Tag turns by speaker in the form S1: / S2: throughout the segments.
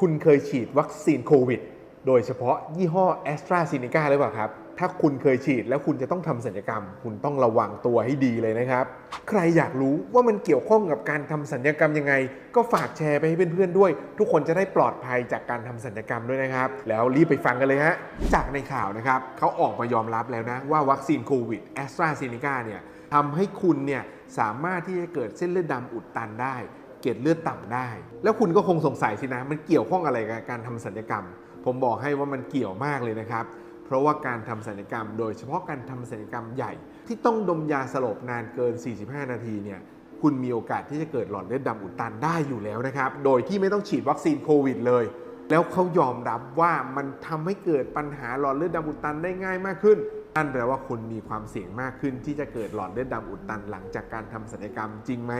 S1: คุณเคยฉีดวัคซีนโควิด โดยเฉพาะยี่ห้อแอสตราซีเนกาหรือเปล่าครับ ถ้าคุณเคยฉีดแล้วคุณจะต้องทำสัญญกรรม คุณต้องระวังตัวให้ดีเลยนะครับ ใครอยากรู้ว่ามันเกี่ยวข้องกับการทำสัญญกรรมยังไง ก็ฝากแชร์ไปให้เพื่อนๆด้วย ทุกคนจะได้ปลอดภัยจากการทำสัญญกรรมด้วยนะครับ แล้วรีบไปฟังกันเลยฮะ จากในข่าวนะครับเขาออกมายอมรับแล้วนะว่าวัคซีนโควิดแอสตราซีเนกาเนี่ยทำให้คุณเนี่ยสามารถที่จะเกิดเส้นเลือดดำอุดตันได้ เกล็ดเลือดต่ำได้ แล้วคุณก็คงสงสัยสินะ มันเกี่ยวข้องอะไรกับการทำสัญญกรรม ผมบอกให้ว่ามันเกี่ยวมากเลยนะครับ เพราะว่าการทำสัญญกรรม โดยเฉพาะการทำสัญญกรรมใหญ่ ที่ต้องดมยาสลบนานเกิน 45 นาทีเนี่ยคุณมีโอกาสที่จะเกิดหลอดเลือดดำอุดตันได้อยู่แล้วนะครับ โดยที่ไม่ต้องฉีดวัคซีนโควิดเลย แล้วเขายอมรับว่ามันทำให้เกิดปัญหาหลอดเลือดดำอุดตันได้ง่ายมากขึ้นนั่นแปลว่าคุณมีความเสี่ยงมากขึ้นที่จะเกิดหลอดเลือดดำอุดตันหลังจากการทำศัลยกรรมจริงไหม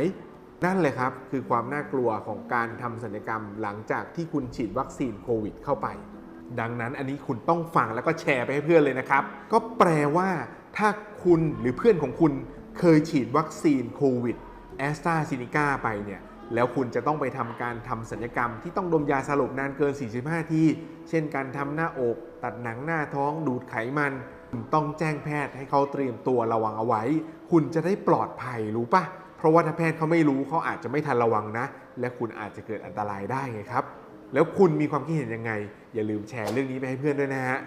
S1: นั่นเลยครับ คือความน่ากลัวของการทำศัลยกรรมหลังจากที่คุณฉีดวัคซีนโควิดเข้าไป ดังนั้นอันนี้คุณต้องฟังแล้วก็แชร์ไปให้เพื่อนเลยนะครับ ก็แปลว่าถ้าคุณหรือเพื่อนของคุณเคยฉีดวัคซีนโควิดแอสตราซินิก้าไปเนี่ยแล้วคุณจะต้องไปทำการทำศัลยกรรมที่ต้องดมยาสลบนานเกิน 45 ที เช่นการทำหน้าอก ตัดหนังหน้าท้อง ดูดไขมัน คุณต้องแจ้งแพทย์ให้เขาเตรียมตัวระวังเอาไว้ คุณจะได้ปลอดภัยรู้ปะ ราะว่าถ้าแพทย์เขาไม่รู้เขาอาจจะไม่ทันระวังนะ และคุณอาจจะเกิดอันตรายได้ไงครับ แล้วคุณมีความคิดเห็นยังไง อย่าลืมแชร์เรื่องนี้ไปให้เพื่อนด้วยนะฮะ